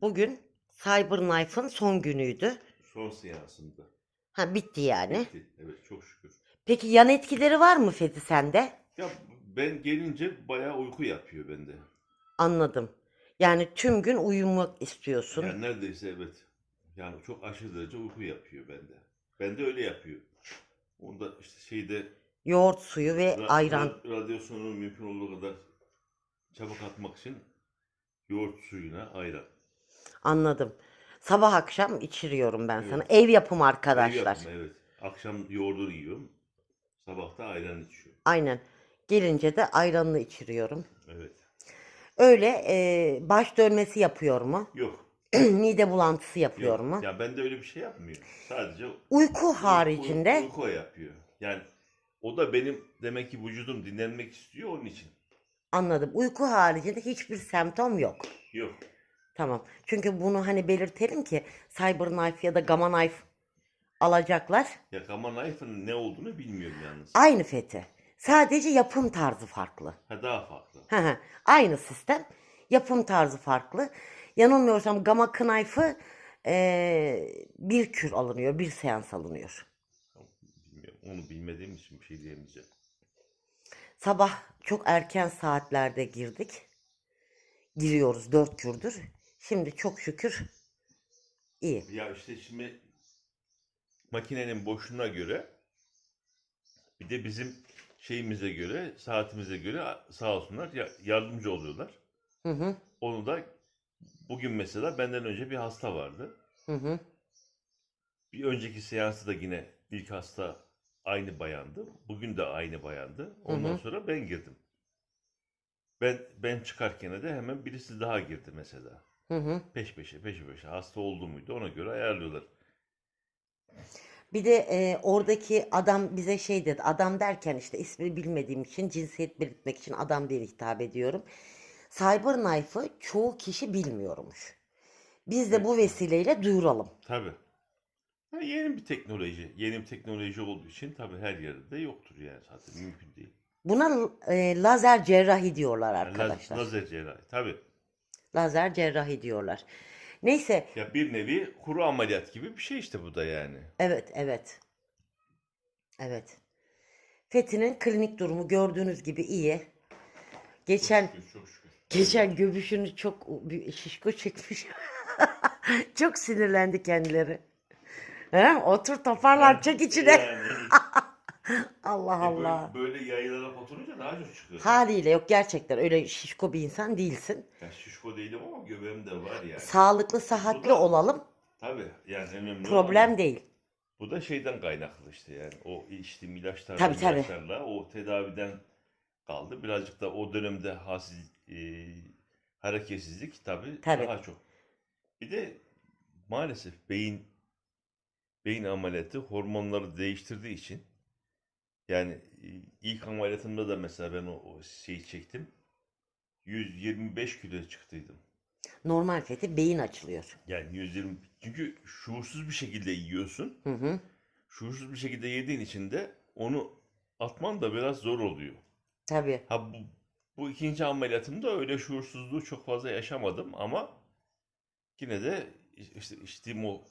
Bugün Cyberknife'ın son günüydü. Son seansında. Ha bitti yani. Bitti. Evet çok şükür. Peki yan etkileri var mı Fethi sende? Ya ben gelince bayağı uyku yapıyor bende. Anladım. Yani tüm gün uyumak istiyorsun. Yani neredeyse evet. Yani çok aşırı derece uyku yapıyor bende. Bende öyle yapıyor. Onda işte şeyde Yoğurt suyu ve ra- ayran. ra- radyasyonu mümkün olduğu kadar çabuk atmak için yoğurt suyuna ayran. Anladım. Sabah akşam içiriyorum ben sana. Ev yapımı Ev arkadaşlar. yapımı, evet. Akşam yoğurdunu yiyorum. Sabah da ayran içiyorum. Aynen. Gelince de ayranını içiriyorum. Evet. Öyle e, baş dönmesi yapıyor mu? Yok. Mide bulantısı yapıyor mu? Ya ben de öyle bir şey yapmıyor. Sadece Uyku haricinde Uyku, uyku yapıyor. Yani o da benim demek ki vücudum dinlenmek istiyor onun için. anladım. Uyku haricinde hiçbir semptom yok. Yok. Tamam. Çünkü bunu hani belirtelim ki Cyberknife ya da Gamma Knife alacaklar. Ya Gamma Knife'ın ne olduğunu bilmiyorum yalnız. Aynı Fethi. Sadece yapım tarzı farklı. Ha daha farklı. Hı hı. Aynı sistem. Yapım tarzı farklı. Yanılmıyorsam Gamma Knife'ı eee, bir kür alınıyor. Bir seans alınıyor. Bilmiyorum. Onu bilmediğim için bir şey diyemeyeceğim. Sabah çok erken saatlerde girdik. Giriyoruz dört kürdür. Şimdi çok şükür iyi. Ya işte şimdi makinenin boşluğuna göre bir de bizim şeyimize göre, saatimize göre sağ olsunlar ya- yardımcı oluyorlar. Hı hı. Onu da bugün mesela benden önce bir hasta vardı. Hı hı. Bir önceki seansı da yine ilk hasta aynı bayandı. Bugün de aynı bayandı. Ondan hı. sonra ben girdim. Ben ben çıkarken de hemen birisi daha girdi mesela. Hı hı. Peş peşe peş peşe hasta oldu muydu ona göre ayarlıyorlar. Bir de e, oradaki adam bize şey dedi. Adam derken işte ismini bilmediğim için cinsiyet belirtmek için adam diye hitap ediyorum. Cyberknife'ı çoğu kişi bilmiyormuş. Biz de bu vesileyle duyuralım. Tabii. Ha, yeni bir teknoloji. Yeni bir teknoloji olduğu için tabii her yerde yoktur yani zaten mümkün değil. Buna e, lazer cerrahi diyorlar Yani laz- arkadaşlar. lazer cerrahi tabii. Lazer cerrahi diyorlar. Neyse Ya bir nevi kuru ameliyat gibi bir şey işte bu da yani. evet evet. Evet. Fethi'nin klinik durumu gördüğünüz gibi iyi. Geçen Çok şükür, çok şükür. Geçen göbüşünü çok şişko çekmiş. çok sinirlendi kendileri. He? Otur toparlan çek içine. Yani, Allah e, böyle- Allah. Böyle, yayılarak oturunca daha çok çıkıyor. Haliyle yok gerçekten öyle şişko bir insan değilsin. Ya şişko değilim ama göbeğim de var yani. Sağlıklı, sıhhatli da- olalım. Tabii yani önemli Problem olan- değil. Bu da şeyden kaynaklı işte yani. O içtiğim ilaçlarla, Tabii, tabii. ilaçlarla o tedaviden kaldı. Birazcık da o dönemde hassiz, e, hareketsizlik tabii, Tabii. daha çok. Bir de maalesef beyin beyin ameliyatı hormonları değiştirdiği için yani ilk ameliyatımda da mesela ben o, o şeyi çektim. 125 kilo çıktıydım. Normal fethi beyin açılıyor. Yani 120 çünkü şuursuz bir şekilde yiyorsun. Hı hı. şuursuz bir şekilde yediğin için de onu atman da biraz zor oluyor. Tabii. Ha bu, bu ikinci ameliyatımda öyle şuursuzluğu çok fazla yaşamadım ama yine de işte içtiğim o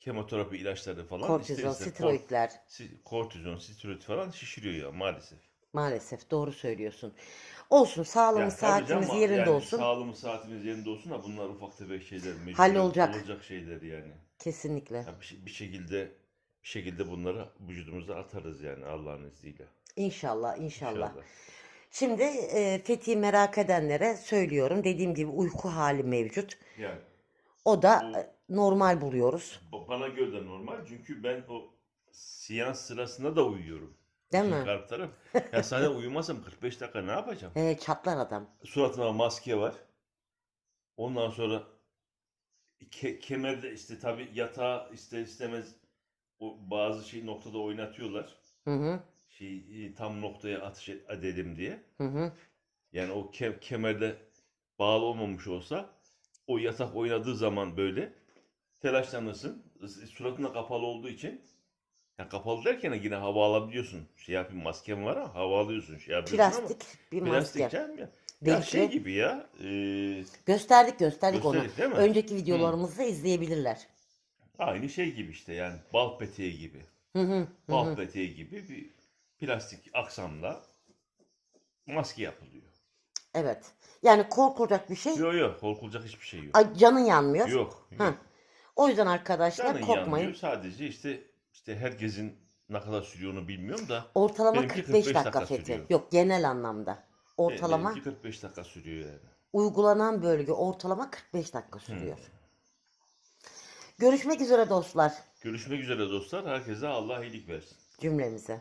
kemoterapi ilaçları falan Kortizon, ister steroidler. kort- si- kortizon, steroid falan şişiriyor ya maalesef. Maalesef doğru söylüyorsun. Olsun sağlığımız, Ya tabii saatimiz canım, yerinde yani olsun. Sağlığımız, saatimiz yerinde olsun da bunlar ufak tefek şeyler. mecburen Hallolacak. Olacak şeyler yani. Kesinlikle. Ya bir, şey- bir şekilde bir şekilde bunları vücudumuza atarız yani Allah'ın izniyle. İnşallah, inşallah. İnşallah. Şimdi e, Fethi'yi merak edenlere söylüyorum. Dediğim gibi uyku hali mevcut. Yani O da e, normal buluyoruz. Ba- Bana göre de normal çünkü ben o seans sırasında da uyuyorum. Değil İşin mi? garip taraf. Ya sana uyumasam 45 dakika ne yapacağım? E, çatlar adam. Suratına maske var. Ondan sonra ke- kemerde işte tabii yatağı ister istemez o bazı şey noktada oynatıyorlar. Hı hı. Şey e, tam noktaya atış edelim diye. Hı hı. Yani o ke- kemerde bağlı olmamış olsa o yatak oynadığı zaman böyle telaşlanırsın. Suratına kapalı olduğu için ya kapalı derken yine hava alabiliyorsun. Şey yapayım maskem var ama hava alıyorsun. Şey yapıyorsun ama Plastik bir plastik maske. canım ya. Ya şey gibi ya. e, Gösterdik gösterdik onu. Gösterdik değil mi? Önceki videolarımızda izleyebilirler. aynı şey gibi işte yani bal peteği gibi. Hı hı. hı Bal hı. peteği gibi bir plastik aksamla maske yapılıyor. Evet. Yani korkulacak bir şey. Yok yok korkulacak hiçbir şey yok. Ay, canın yanmıyor. Yok. Ha. yok. O yüzden arkadaşlar Canın korkmayın. yanmıyor. Sadece işte işte herkesin ne kadar sürüyor onu bilmiyorum da Ortalama Benimki 45, 45 dakika Fethi. sürüyor. Yok genel anlamda. Ortalama benimki 45 dakika sürüyor yani. uygulanan bölge ortalama 45 dakika sürüyor. Görüşmek üzere dostlar Görüşmek üzere dostlar. Herkese Allah iyilik versin. cümlemize.